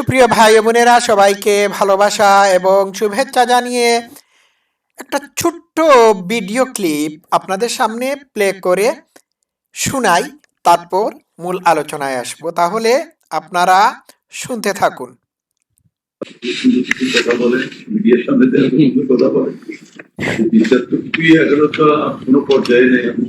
সুপ্রিয় ভাই বোনেরা, সবাইকে ভালোবাসা এবং শুভেচ্ছা জানিয়ে একটা ছোট্ট ভিডিও ক্লিপ আপনাদের সামনে প্লে করে শুনাই, তারপর মূল আলোচনায় আসব। তাহলে আপনারা শুনতে থাকুন। কথা বলে মিডিয়ার সামনে কথা বলে বিচার তো দুই এগারো তো কোনো পর্যায়ে নেই আমি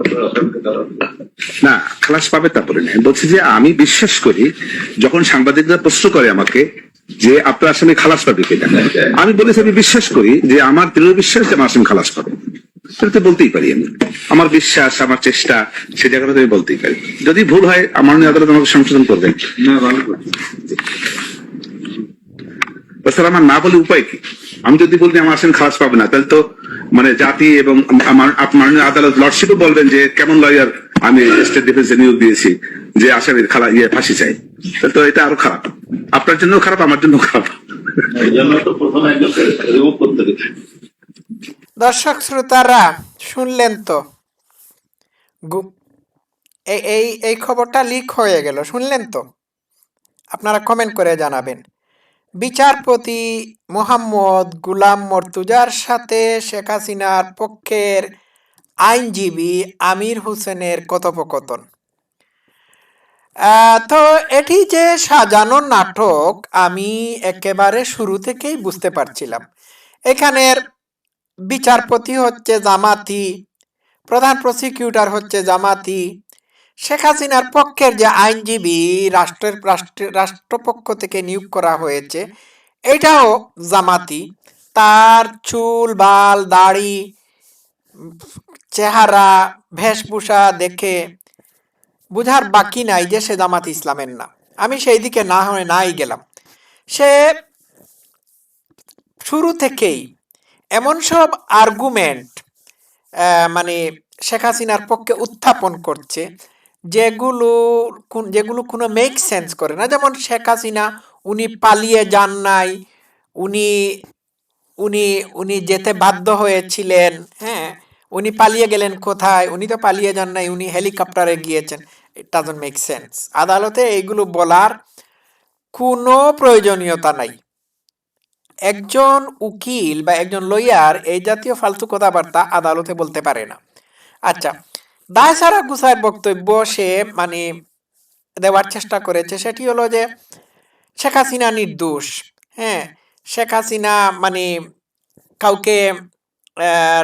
আপনার আসামকে না ক্লাস পাবে তা বলে নাই। বলছি যে আমি বিশ্বাস করি যখন সাংবাদিকরা প্রশ্ন করে আমাকে যে আপনার আসামি খালাস পাবে কিনা আমি বলেছি আমি বিশ্বাস করি যে আমার দৃঢ় বিশ্বাস যে আমার আসামি খালাস পাবে। সেটা তো বলতেই পারি আমি। আমার বিশ্বাস আমার চেষ্টা সে জায়গাটা আমি বলতেই পারি। যদি ভুল হয় আমার আদালত আমাকে সংশোধন করবেন। না ভালো তাছাড়া আমার না বলে উপায় কি? আমি যদি বলি আমার আসামি খালাস পাবে না তাহলে তো মানে জাতি এবং আমার আপনার আদালত লর্ডশিপও বলবেন যে কেমন লয়ার আমি স্টেট ডিফেন্সে নিয়োগ দিয়েছি যে আসামির খালা ইয়ে ফাঁসি চাই। তাহলে তো এটা আরও খারাপ। আপনার জন্য খারাপ আমার জন্য খারাপ দর্শক শ্রোতারা শুনলেন তো? এই এই খবরটা লিক হয়ে গেল শুনলেন তো? আপনারা কমেন্ট করে জানাবেন। বিচারপতি মোহাম্মদ গুলাম মর্তুজার সাথে শেখ হাসিনার পক্ষের আইনজীবী আমির হোসেনের কথোপকথন। তো এটি যে সাজানো নাটক, আমি একেবারে শুরু থেকেই বুঝতে পারছিলাম। এখানের বিচারপতি হচ্ছে জামাতি, প্রধান প্রসিকিউটর হচ্ছে জামাতি শেখ হাসিনার পক্ষের যে আইনজীবী রাষ্ট্রের রাষ্ট্রপক্ষ থেকে নিয়োগ করা হয়েছে, এটাও জামাতি। তার চুল, বাল, দাড়ি, চেহারা, বেশভূষা দেখে বুঝার বাকি নাই যে সে জামাত ইসলামের না। আমি সেই দিকে না হয়ে নাই গেলাম। সে শুরু থেকেই এমন সব আর্গুমেন্ট মানে শেখ হাসিনার পক্ষে উত্থাপন করছে যেগুলো যেগুলো কোনো মেক সেন্স করে না। যেমন শেখ হাসিনা, উনি পালিয়ে যান নাই, উনি উনি উনি যেতে বাধ্য হয়েছিলেন হ্যাঁ? উনি পালিয়ে গেলেন কোথায়? উনি তো পালিয়ে যান নাই, উনি হেলিকপ্টারে গিয়েছেন। ইট ডাজন্ট মেক সেন্স আদালতে এইগুলো বলার কোনো প্রয়োজনীয়তা নাই। একজন উকিল বা একজন লয়ার এই জাতীয় ফালতু কথাবার্তা আদালতে বলতে পারে না। আচ্ছা দায় সারা গুসার বক্তব্য সে মানে দেওয়ার চেষ্টা করেছে, সেটি হলো যে, শেখ হাসিনা নির্দোষ হ্যাঁ? শেখ হাসিনা মানে কাউকে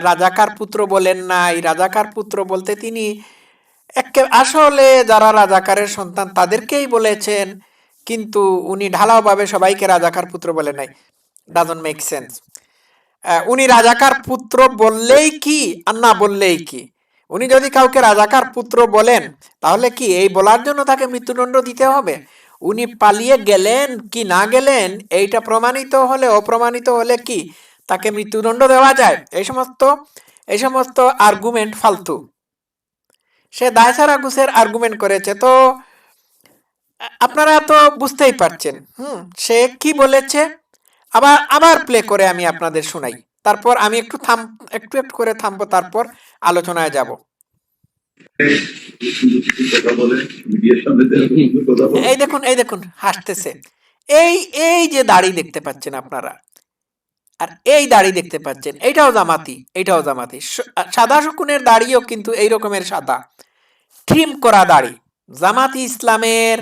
রাজাকার পুত্র বলেন নাই, রাজাকার পুত্র বলতে তিনি একে, আসলে যারা রাজাকারের সন্তান তাদেরকেই বলেছেন, কিন্তু উনি ঢালাওভাবে সবাইকে রাজাকার পুত্র বলে নাই। ডাজন্ট মেক সেন্স উনি রাজাকার পুত্র বললেই কি আর না বললেই কি? উনি যদি কাউকে রাজাকার পুত্র বলেন, তাহলে কি এই বলার জন্য তাকে মৃত্যুদণ্ড দিতে হবে? উনি পালিয়ে গেলেন কি না গেলেন, এইটা প্রমাণিত হলে, অপ্রমাণিত হলে কি তাকে মৃত্যুদণ্ড দেওয়া যায়? এই সমস্ত এই সমস্ত আর্গুমেন্ট ফালতু। সে দায়সারা ঘুষের আর্গুমেন্ট করেছে। তো, আপনারা তো বুঝতেই পারছেন, হুম, সে কি বলেছে? আবার আবার প্লে করে আমি আপনাদের শোনাই। তারপর আমি একটু থাম, একটু একটু করে থামবো, তারপর আলোচনায় যাব। এই দেখুন এই দেখুন, হাসতেছে। এই এই যে দাড়ি দেখতে পাচ্ছেন আপনারা, আর এই দাড়ি দেখতে পাচ্ছেন এইটাও জামাতি এইটাও জামাতি। সাদা শকুনের দাড়িও কিন্তু এই রকমের সাদা। ট্রিম করা দাড়ি, জামাতি ইসলামের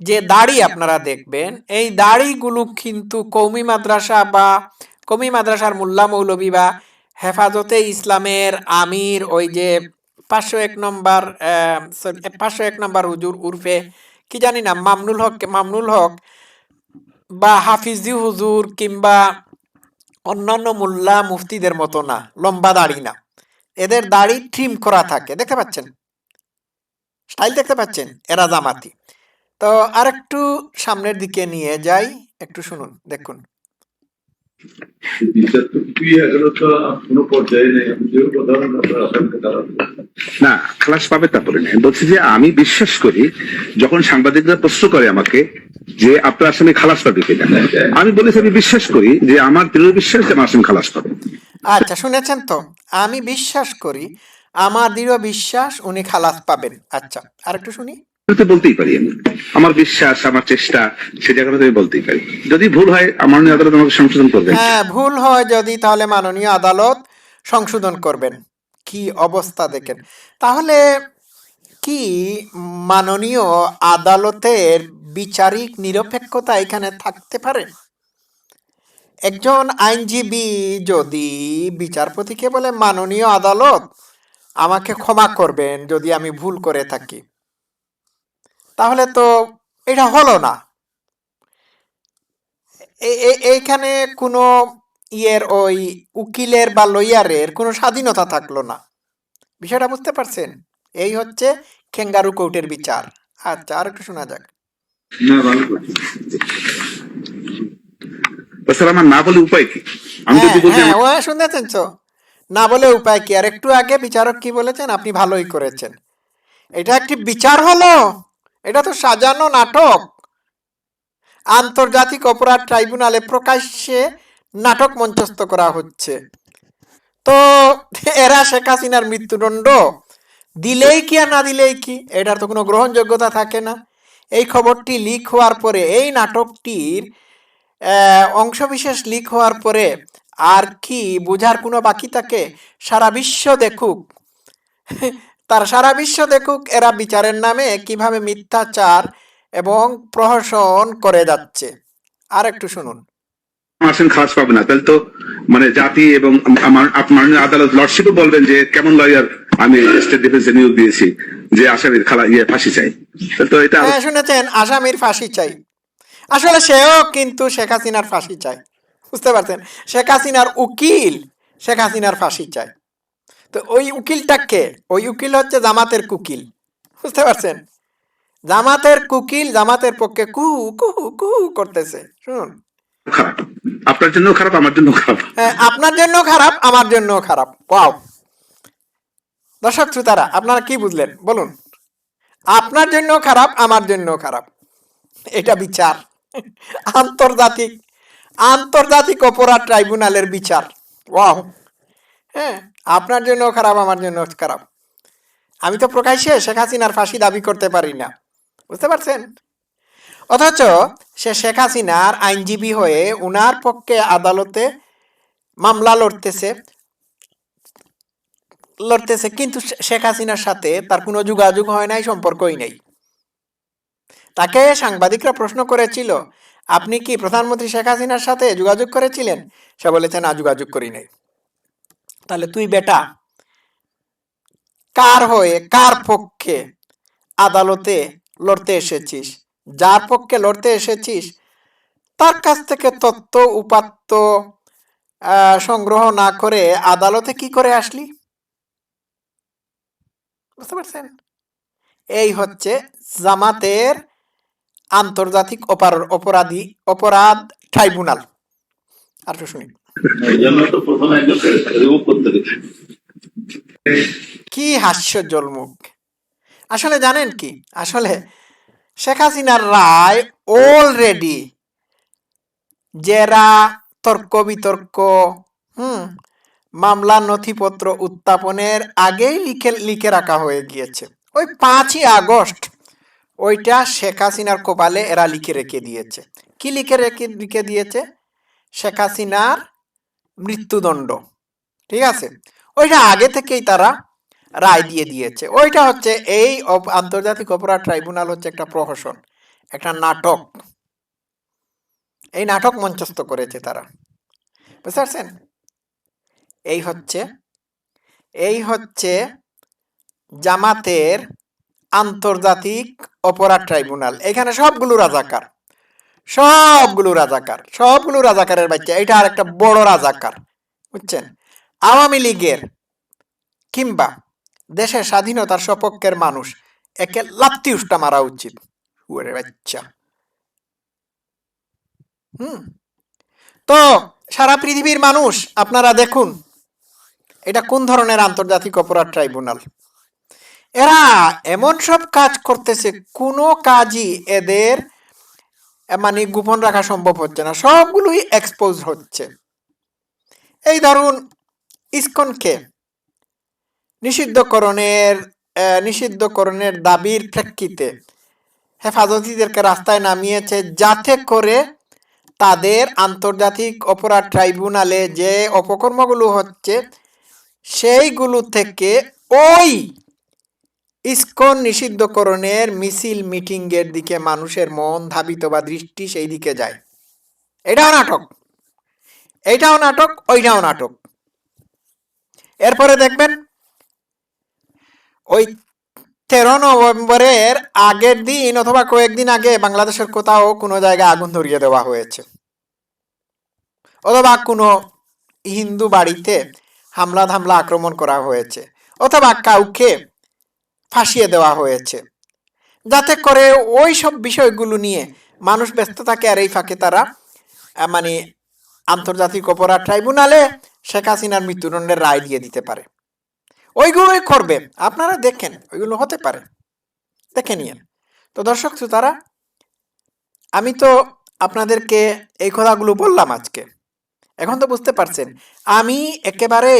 যে দাড়ি আপনারা দেখবেন, এই দাড়িগুলো কিন্তু কৌমি মাদ্রাসা বা কৌমি মাদ্রাসার মোল্লা মৌলবী বা হেফাজতে ইসলামের আমির ওই যে পাঁচশো এক নম্বর পাঁচশো এক নম্বর হুজুর উর্ফে, কি জানি না, মামনুল হক মামনুল হক বা হাফিজি হুজুর কিংবা অন্যান্য মোল্লা মুফতিদের মতো না, লম্বা দাড়ি না। এদের দাড়ি ট্রিম করা থাকে, দেখতে পাচ্ছেন? স্টাইল দেখতে পাচ্ছেন? এরা জামাতি। তো আরেকটু সামনের দিকে নিয়ে যাই, একটু শুনুন, দেখুন। না খালাস পাবে তা বলে নাই। বলছি যে আমি বিশ্বাস করি, যখন সাংবাদিকরা প্রশ্ন করে আমাকে যে আপনার আসামি খালাস পাবে কিনা, আমি বলেছি আমি বিশ্বাস করি যে আমার দৃঢ় বিশ্বাস যে আমার আসামি খালাস পাবে। আচ্ছা শুনেছেন তো? আমি বিশ্বাস করি, আমার দৃঢ় বিশ্বাস উনি খালাস পাবেন। আচ্ছা আরেকটু শুনি। তো বলতেই পারি আমি। আমার বিশ্বাস, আমার চেষ্টা, সে জায়গাটা আমি বলতেই পারি। যদি ভুল হয় আমার আদালত আমাকে সংশোধন করবেন। হ্যাঁ ভুল হয় যদি, তাহলে মাননীয় আদালত সংশোধন করবেন। কি অবস্থা দেখেন। তাহলে কি মাননীয় আদালতের বিচারিক নিরপেক্ষতা এখানে থাকতে পারে? একজন আইনজীবী যদি বিচারপতিকে বলে, মাননীয় আদালত, আমাকে ক্ষমা করবেন যদি আমি ভুল করে থাকি। তাহলে তো এটা হলো না। এইখানে কোনো ইয়ের ওই উকিলের বা লয়ারের কোনো স্বাধীনতা থাকল না। বিষয়টা বুঝতে পারছেন? এই হচ্ছে খেঙ্গারু কোর্টের বিচার। আচ্ছা আর একটু শোনা যাক। না ভালো করছি। স্যার আমার না বলে উপায় কি? আমি যদি হ্যাঁ, বলি হ্যাঁ, ও তো। না বলে উপায় কি? আর একটু আগে বিচারক কি বলেছেন? আপনি ভালোই করেছেন। এটা একটি বিচার হলো। এটা তো সাজানো নাটক। আন্তর্জাতিক অপরাধ ট্রাইব্যুনালে প্রকাশ্যে নাটক মঞ্চস্থ করা হচ্ছে। তো এরা শেখ হাসিনার মৃত্যুদণ্ড। দিলেই কি আর না দিলেই কি? এটার তো কোনো গ্রহণযোগ্যতা থাকে না। এই খবরটি লিক হওয়ার পরে, এই নাটকটির অংশবিশেষ লিক হওয়ার পরে আর কি বোঝার কোনো বাকি থাকে? সারা বিশ্ব দেখুক। তার সারা বিশ্ব দেখুক এরা বিচারের নামে কীভাবে মিথ্যাচার এবং প্রহসন করে যাচ্ছে। আর একটু শুনুন। আসেন খালাস পাবে না। তাহলে তো মানে জাতি এবং আমার আদালত লর্ডশিপও বলবেন যে কেমন লয়ার আমি স্টেট ডিফেন্সে নিয়োগ দিয়েছি যে আসামির খালা ইয়ে ফাঁসি চাই? তো এটা হ্যাঁ শুনেছেন আসামির ফাঁসি চাই। আসলে সেও কিন্তু শেখ হাসিনার ফাঁসি চাই বুঝতে পারছেন? শেখ হাসিনার উকিল শেখ হাসিনার ফাঁসি চাই তো ওই উকিলটা কে ওই উকিল হচ্ছে জামাতের কুকিল। বুঝতে পারছেন? জামাতের কুকিল জামাতের পক্ষে কুহু কুহু কুহু করতেছে শুনুন। আপনার জন্য খারাপ আমার জন্য খারাপ। হ্যাঁ, আপনার জন্য খারাপ আমার জন্য খারাপ। ওয়াও। দর্শক শ্রোতারা আপনারা কি বুঝলেন? বলুন। আপনার জন্য খারাপ আমার জন্য খারাপ। এটা বিচার। আন্তর্জাতিক আন্তর্জাতিক অপরাধ ট্রাইব্যুনালের বিচার। ওয়াও। হ্যাঁ আপনার জন্য খারাপ, আমার জন্য খারাপ। আমি তো প্রকাশ্যে শেখ হাসিনার ফাঁসি দাবি করতে পারি না। বুঝতে পারছেন? অথচ সে শেখ হাসিনার আইনজীবী হয়ে উনার পক্ষে আদালতে মামলা লড়তেছে লড়তেছে, কিন্তু শেখ হাসিনার সাথে তার কোনো যোগাযোগ হয় নাই, সম্পর্কই নেই। তাকে সাংবাদিকরা প্রশ্ন করেছিল, আপনি কি প্রধানমন্ত্রী শেখ হাসিনার সাথে যোগাযোগ করেছিলেন? সে বলেছে, না, যোগাযোগ করি নাই। তাহলে তুই বেটা। কার হয়ে কার পক্ষে? আদালতে লড়তে এসেছিস? যার পক্ষে লড়তে এসেছিস? তার কাছ থেকে তথ্য উপাত্ত সংগ্রহ না করে আদালতে কি করে আসলি? বুঝতে পারছেন? এই হচ্ছে জামাতের আন্তর্জাতিক অপার- অপরাধী অপরাধ ট্রাইব্যুনাল। আর শুনি। কি হাস্যজ্জ্বল মুখ আসলে জানেন কি? আসলে শেখ হাসিনার রায় অলরেডি যারা তর্ক বিতর্ক, হুম মামলার নথিপত্র উত্থাপনের আগেই লিখে লিখে রাখা হয়ে গিয়েছে। ওই পাঁচই আগস্ট ওইটা শেখ হাসিনার কপালে এরা লিখে রেখে দিয়েছে। কি লিখে রেখে, লিখে দিয়েছে? শেখ হাসিনার মৃত্যুদণ্ড। ঠিক আছে? ওইটা আগে থেকেই তারা রায় দিয়ে দিয়েছে। ওইটা হচ্ছে এই আন্তর্জাতিক অপরাধ ট্রাইব্যুনাল হচ্ছে একটা প্রহসন একটা নাটক। এই নাটক মঞ্চস্থ করেছে তারা। বুঝতে পারছেন? এই হচ্ছে এই হচ্ছে জামাতের আন্তর্জাতিক অপরাধ ট্রাইব্যুনাল। এখানে সবগুলো রাজাকার। সবগুলো রাজাকার, সবগুলো রাজাকারের বাচ্চা। এটা আর একটা বড় রাজাকার, বুঝছেন? আওয়ামী লীগের কিংবা দেশের স্বাধীনতার সপক্ষের মানুষ, একে লাত্তি উষ্টা মারা উচিত। বাচ্চা। হুম? তো সারা পৃথিবীর মানুষ, আপনারা দেখুন, এটা কোন ধরনের আন্তর্জাতিক অপরাধ ট্রাইব্যুনাল? এরা এমন সব কাজ করতেছে, কোনো কাজই এদের মানে গোপন রাখা সম্ভব হচ্ছে না, সবগুলোই এক্সপোজ হচ্ছে। এই ধরুন ইসকনকে নিষিদ্ধকরণের নিষিদ্ধকরণের দাবির প্রেক্ষিতে হেফাজতিদেরকে রাস্তায় নামিয়েছে যাতে করে তাদের আন্তর্জাতিক অপরাধ ট্রাইব্যুনালে যে অপকর্মগুলো হচ্ছে, সেইগুলো থেকে ওই ইস্কন নিষিদ্ধকরণের মিছিল মিটিংয়ের দিকে মানুষের মন ধাবিত বা দৃষ্টি সেই দিকে যায়। এটাও নাটক। এইটাও নাটক, ওইটাও নাটক। এরপরে দেখবেন, ওই তেরো নভেম্বরের আগের দিন অথবা কয়েকদিন আগে বাংলাদেশের কোথাও কোনো জায়গায় আগুন ধরিয়ে দেওয়া হয়েছে। অথবা কোনো হিন্দু বাড়িতে হামলা ধামলা আক্রমণ করা হয়েছে। অথবা কাউকে ফাঁসিয়ে দেওয়া হয়েছে। যাতে করে ওই সব বিষয়গুলো নিয়ে মানুষ ব্যস্ত থাকে আর এই ফাঁকে তারা মানে আন্তর্জাতিক অপরাধ ট্রাইব্যুনালে শেখ হাসিনার মৃত্যুদণ্ডের রায় দিয়ে দিতে পারে। ওইগুলোই করবে। আপনারা দেখেন, ওইগুলো হতে পারে। দেখে নিয়েন। তো দর্শক শ্রোতারা, আমি তো আপনাদেরকে এই কথাগুলো বললাম আজকে। এখন তো বুঝতে পারছেন, আমি একেবারে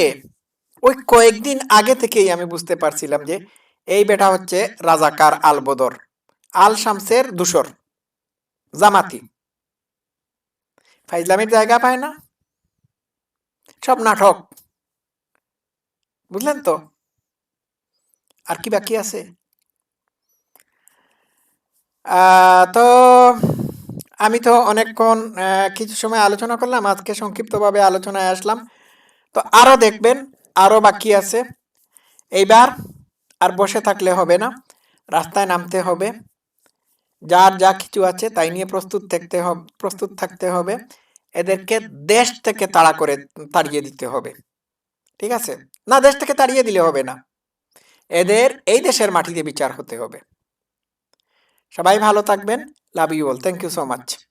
ওই কয়েকদিন আগে থেকেই আমি বুঝতে পারছিলাম যে এই বেটা হচ্ছে রাজাকার আল বদর আল শামসের দূষর, জামাতি। ফাইজলামের জায়গা পায় না? সব নাটক। বুঝলেন তো? আর কি বাকি আছে? তো আমি তো অনেকক্ষণ কিছু সময় আলোচনা করলাম, আজকে সংক্ষিপ্তভাবে আলোচনায় আসলাম। তো আরও দেখবেন, আরও বাকি আছে। এইবার আর বসে থাকলে হবে না। রাস্তায় নামতে হবে। যার যা কিছু আছে তাই নিয়ে প্রস্তুত থাকতে হবে, প্রস্তুত থাকতে হবে। এদেরকে দেশ থেকে তাড়া করে তাড়িয়ে দিতে হবে। ঠিক আছে? না, দেশ থেকে তাড়িয়ে দিলে হবে না। এদের, এই দেশের মাটিতে বিচার হতে হবে। সবাই ভালো থাকবেন। Love you all thank you so much